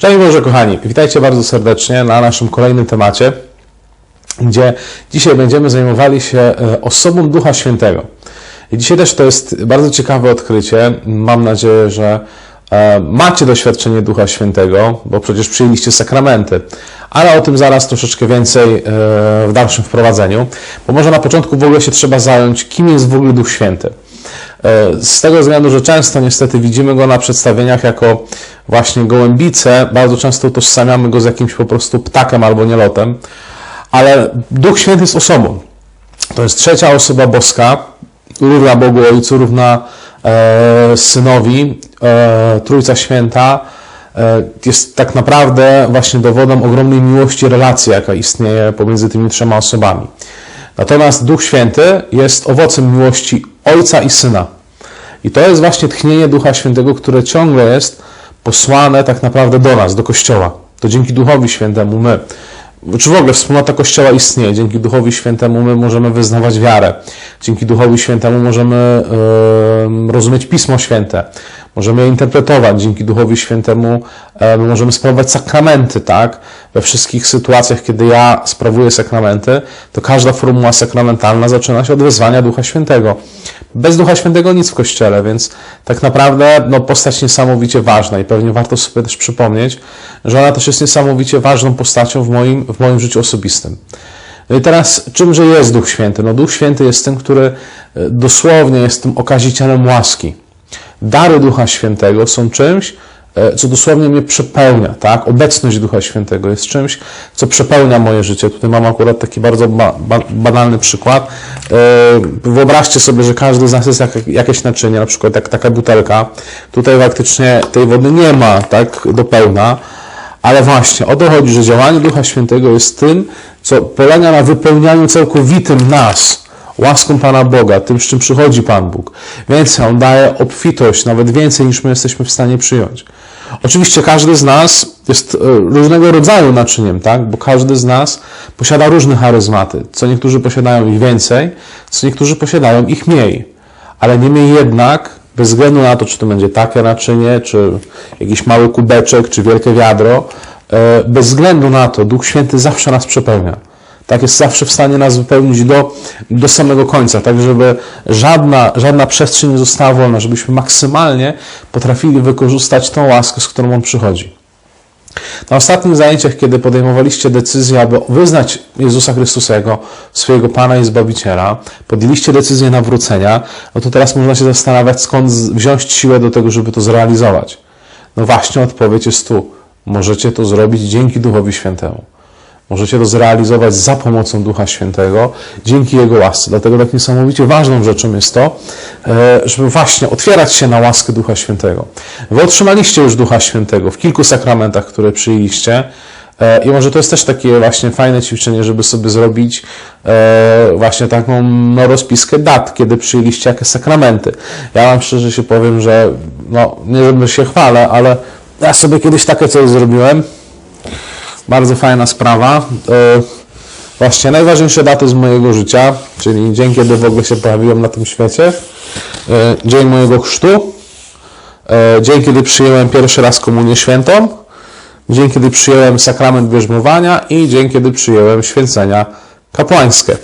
Szczęść Boże, kochani, witajcie bardzo serdecznie na naszym kolejnym temacie, gdzie dzisiaj będziemy zajmowali się e, osobą Ducha Świętego. I dzisiaj też to jest bardzo ciekawe odkrycie. Mam nadzieję, że e, macie doświadczenie Ducha Świętego, bo przecież przyjęliście sakramenty. Ale o tym zaraz troszeczkę więcej e, w dalszym wprowadzeniu, bo może na początku w ogóle się trzeba zająć, kim jest w ogóle Duch Święty. Z tego względu, że często niestety widzimy go na przedstawieniach jako właśnie gołębicę, bardzo często utożsamiamy go z jakimś po prostu ptakiem albo nielotem, ale Duch Święty jest osobą. To jest trzecia osoba boska, równa Bogu Ojcu, równa e, Synowi, e, Trójca Święta, e, jest tak naprawdę właśnie dowodem ogromnej miłości relacji, jaka istnieje pomiędzy tymi trzema osobami. Natomiast Duch Święty jest owocem miłości Ojca i Syna. I to jest właśnie tchnienie Ducha Świętego, które ciągle jest posłane tak naprawdę do nas, do Kościoła. To dzięki Duchowi Świętemu my, czy w ogóle wspólnota Kościoła istnieje, dzięki Duchowi Świętemu my możemy wyznawać wiarę, dzięki Duchowi Świętemu możemy yy, rozumieć Pismo Święte, możemy je interpretować, dzięki Duchowi Świętemu yy, możemy sprawować sakramenty, tak? We wszystkich sytuacjach, kiedy ja sprawuję sakramenty, to każda formuła sakramentalna zaczyna się od wezwania Ducha Świętego. Bez Ducha Świętego nic w Kościele, więc tak naprawdę no, postać niesamowicie ważna i pewnie warto sobie też przypomnieć, że ona też jest niesamowicie ważną postacią w moim, w moim życiu osobistym. No i teraz, czymże jest Duch Święty? No Duch Święty jest tym, który dosłownie jest tym okazicielem łaski. Dary Ducha Świętego są czymś, co dosłownie mnie przepełnia, tak? Obecność Ducha Świętego jest czymś, co przepełnia moje życie. Tutaj mam akurat taki bardzo ba ba banalny przykład. Wyobraźcie sobie, że każdy z nas jest jak, jakieś naczynie, na przykład jak taka butelka. Tutaj faktycznie tej wody nie ma, tak, do pełna. Ale właśnie, o to chodzi, że działanie Ducha Świętego jest tym, co polega na wypełnianiu całkowitym nas, łaską Pana Boga, tym, z czym przychodzi Pan Bóg. Więcej, On daje obfitość, nawet więcej niż my jesteśmy w stanie przyjąć. Oczywiście każdy z nas jest różnego rodzaju naczyniem, tak? bo każdy z nas posiada różne charyzmaty. Co niektórzy posiadają ich więcej, co niektórzy posiadają ich mniej. Ale niemniej jednak, bez względu na to, czy to będzie takie naczynie, czy jakiś mały kubeczek, czy wielkie wiadro, bez względu na to, Duch Święty zawsze nas przepełnia tak jest zawsze w stanie nas wypełnić do, do samego końca, tak żeby żadna, żadna przestrzeń nie została wolna, żebyśmy maksymalnie potrafili wykorzystać tą łaskę, z którą On przychodzi. Na ostatnich zajęciach, kiedy podejmowaliście decyzję, aby wyznać Jezusa Chrystusa jako swojego Pana i Zbawiciela, podjęliście decyzję nawrócenia, no to teraz można się zastanawiać, skąd wziąć siłę do tego, żeby to zrealizować. No właśnie odpowiedź jest tu. Możecie to zrobić dzięki Duchowi Świętemu. Możecie to zrealizować za pomocą Ducha Świętego, dzięki Jego łasce. Dlatego tak niesamowicie ważną rzeczą jest to, żeby właśnie otwierać się na łaskę Ducha Świętego. Wy otrzymaliście już Ducha Świętego w kilku sakramentach, które przyjęliście. I może to jest też takie właśnie fajne ćwiczenie, żeby sobie zrobić właśnie taką no, rozpiskę dat, kiedy przyjęliście jakie sakramenty. Ja Wam szczerze się powiem, że no, nie żeby się chwalę, ale ja sobie kiedyś takie coś zrobiłem. Bardzo fajna sprawa. Właśnie najważniejsze daty z mojego życia, czyli dzień, kiedy w ogóle się pojawiłem na tym świecie, dzień mojego chrztu, dzień, kiedy przyjąłem pierwszy raz komunię świętą, dzień, kiedy przyjąłem sakrament bierzmowania i dzień, kiedy przyjąłem święcenia kapłańskie.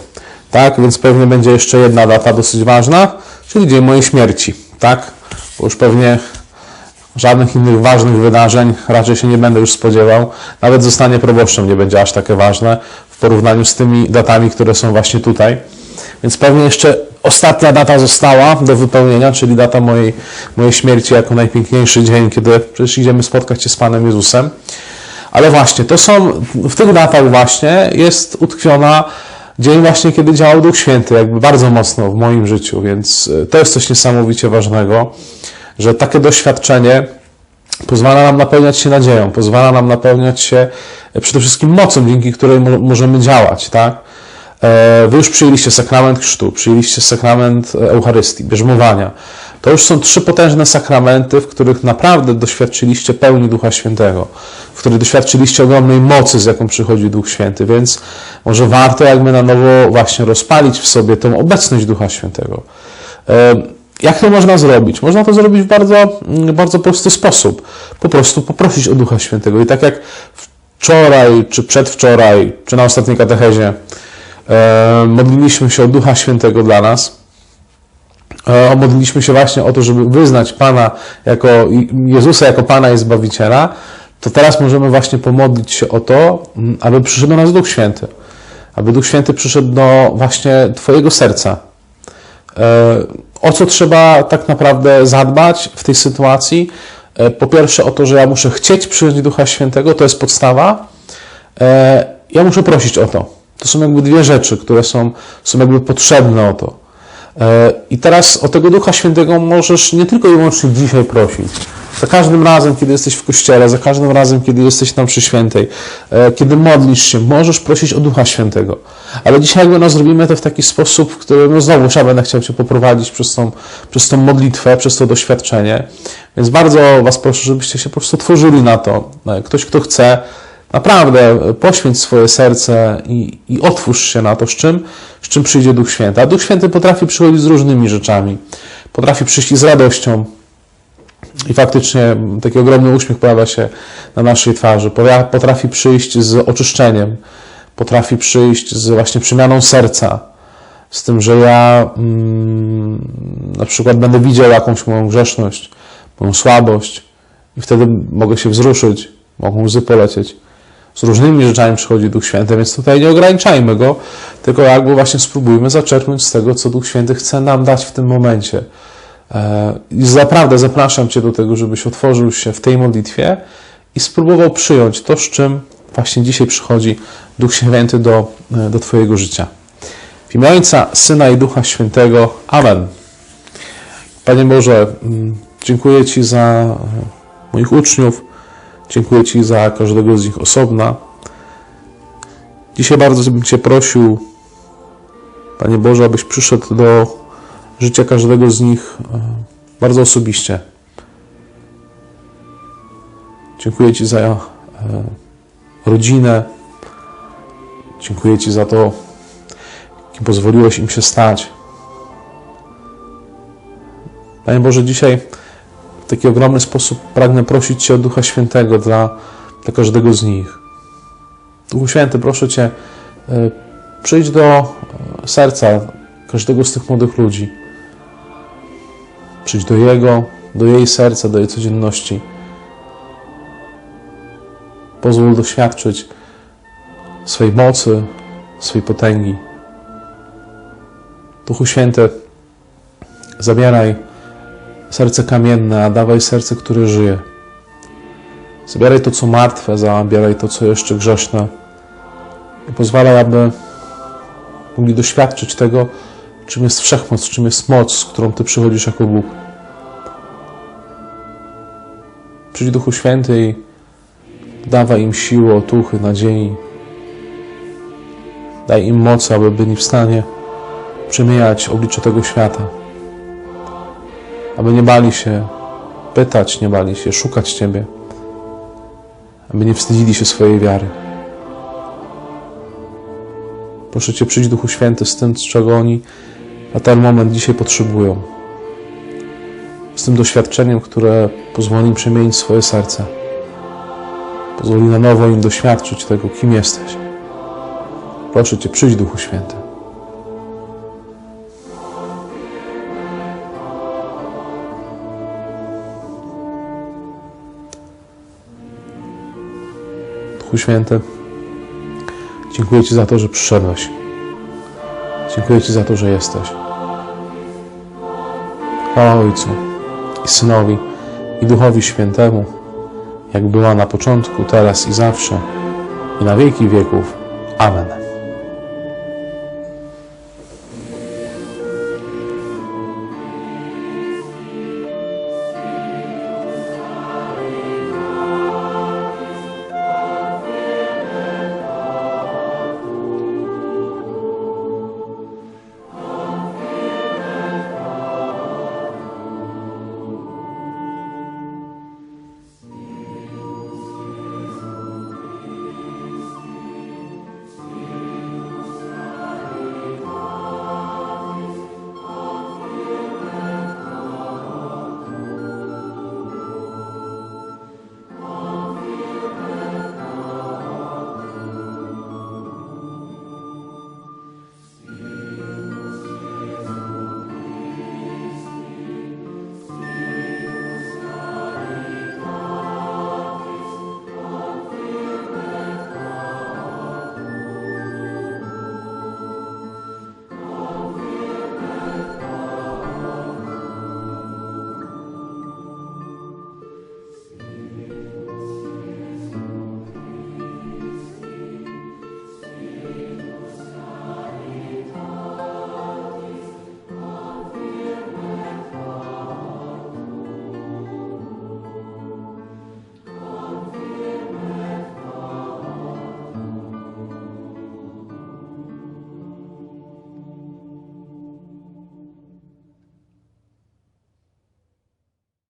Tak, więc pewnie będzie jeszcze jedna data dosyć ważna, czyli dzień mojej śmierci. Tak, bo już pewnie Żadnych innych ważnych wydarzeń raczej się nie będę już spodziewał. Nawet zostanie proboszczem nie będzie aż takie ważne w porównaniu z tymi datami, które są właśnie tutaj. Więc pewnie jeszcze ostatnia data została do wypełnienia, czyli data mojej, mojej śmierci jako najpiękniejszy dzień, kiedy przecież idziemy spotkać się z Panem Jezusem. Ale właśnie, to są, w tych datach właśnie jest utkwiona dzień właśnie, kiedy działał Duch Święty, jakby bardzo mocno w moim życiu, więc to jest coś niesamowicie ważnego że takie doświadczenie pozwala nam napełniać się nadzieją, pozwala nam napełniać się przede wszystkim mocą, dzięki której możemy działać, tak? Wy już przyjęliście sakrament chrztu, przyjęliście sakrament Eucharystii, bierzmowania. To już są trzy potężne sakramenty, w których naprawdę doświadczyliście pełni Ducha Świętego, w których doświadczyliście ogromnej mocy, z jaką przychodzi Duch Święty, więc może warto jakby na nowo właśnie rozpalić w sobie tę obecność Ducha Świętego. Jak to można zrobić? Można to zrobić w bardzo, mm, bardzo prosty sposób. Po prostu poprosić o Ducha Świętego. I tak jak wczoraj, czy przedwczoraj, czy na ostatniej katechezie e, modliliśmy się o Ducha Świętego dla nas, e, modliliśmy się właśnie o to, żeby wyznać Pana jako Jezusa jako Pana i Zbawiciela, to teraz możemy właśnie pomodlić się o to, mm, aby przyszedł do nas Duch Święty. Aby Duch Święty przyszedł do właśnie Twojego serca. E, O co trzeba tak naprawdę zadbać w tej sytuacji? E, Po pierwsze o to, że ja muszę chcieć przyjąć Ducha Świętego, to jest podstawa. E, Ja muszę prosić o to. To są jakby dwie rzeczy, które są, są jakby potrzebne o to. E, I teraz o tego Ducha Świętego możesz nie tylko i wyłącznie dzisiaj prosić. Za każdym razem, kiedy jesteś w kościele, za każdym razem, kiedy jesteś tam przy świętej, e, kiedy modlisz się, możesz prosić o Ducha Świętego. Ale dzisiaj jakby no, zrobimy to w taki sposób, w którym no znowu ja będę chciał Cię poprowadzić przez tą, przez tą modlitwę, przez to doświadczenie. Więc bardzo Was proszę, żebyście się po prostu otworzyli na to. E, Ktoś, kto chce, Naprawdę poświęć swoje serce i, i otwórz się na to, z czym, z czym przyjdzie Duch Święty. A Duch Święty potrafi przychodzić z różnymi rzeczami. Potrafi przyjść z radością. I faktycznie taki ogromny uśmiech pojawia się na naszej twarzy. Potrafi przyjść z oczyszczeniem. Potrafi przyjść z właśnie przemianą serca. Z tym, że ja mm, na przykład będę widział jakąś moją grzeszność, moją słabość i wtedy mogę się wzruszyć, mogą łzy polecieć z różnymi rzeczami przychodzi Duch Święty, więc tutaj nie ograniczajmy go, tylko jakby właśnie spróbujmy zaczerpnąć z tego, co Duch Święty chce nam dać w tym momencie. E, I naprawdę zapraszam Cię do tego, żebyś otworzył się w tej modlitwie i spróbował przyjąć to, z czym właśnie dzisiaj przychodzi Duch Święty do, e, do Twojego życia. W imię Ojca, Syna i Ducha Świętego. Amen. Panie Boże, mm, dziękuję Ci za e, moich uczniów, Dziękuję Ci za każdego z nich osobna. Dzisiaj bardzo bym Cię prosił, Panie Boże, abyś przyszedł do życia każdego z nich e, bardzo osobiście. Dziękuję Ci za e, rodzinę. Dziękuję Ci za to, kim pozwoliłeś im się stać. Panie Boże, dzisiaj w taki ogromny sposób pragnę prosić Cię o Ducha Świętego dla, dla każdego z nich. Duchu Święty, proszę Cię, e, przyjdź do e, serca każdego z tych młodych ludzi. Przyjdź do jego, do jej serca, do jej codzienności. Pozwól doświadczyć swej mocy, swej potęgi. Duchu Święty, zabieraj serce kamienne, a dawaj serce, które żyje. Zabieraj to, co martwe, zabieraj to, co jeszcze grzeszne i pozwalaj, aby mogli doświadczyć tego, czym jest wszechmoc, czym jest moc, z którą Ty przychodzisz jako Bóg. Przyjdź Duchu Święty i dawaj im siły, otuchy, nadziei. Daj im moc, aby byli w stanie przemieniać oblicze tego świata aby nie bali się pytać, nie bali się szukać Ciebie, aby nie wstydzili się swojej wiary. Proszę Cię, przyjdź Duchu Święty z tym, czego oni na ten moment dzisiaj potrzebują. Z tym doświadczeniem, które pozwoli im przemienić swoje serce. Pozwoli na nowo im doświadczyć tego, kim jesteś. Proszę Cię, przyjdź Duchu Święty. Duchu Święty, dziękuję Ci za to, że przyszedłeś. Dziękuję Ci za to, że jesteś. Chwała Ojcu i Synowi i Duchowi Świętemu, jak była na początku, teraz i zawsze, i na wieki wieków. Amen.